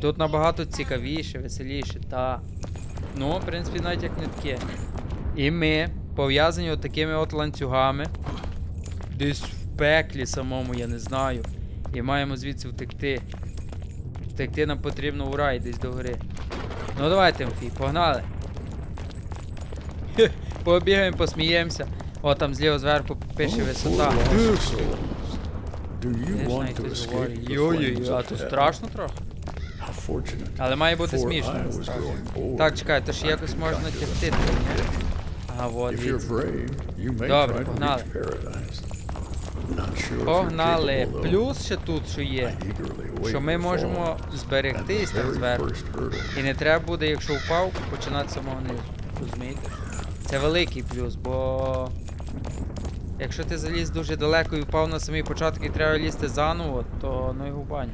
Тут набагато цікавіше, веселіше, та. Ну, в принципі, навіть як не таке. І ми пов'язані от такими от ланцюгами. Десь в пеклі самому, я не знаю. І маємо звідси втекти. Втекти нам потрібно у рай десь до гори. Ну давай, Тимофій, погнали. Побігаємо, посміємося. О, там зліва зверху пише висота. Хтось говорить, Йой-йой, а то страшно трохи. Але має бути смішно. Так, чекай, то ж якось можна тягти. Ага, вот, Добре, погнали. Погнали. Плюс ще тут, що є, що ми можемо зберегтись там зверху. І не треба буде, якщо впав, починати з самого низу. Розумієте? Це великий плюс, бо. Якщо ти заліз дуже далеко і впав на самий початок і треба лізти заново, то ну його в баню.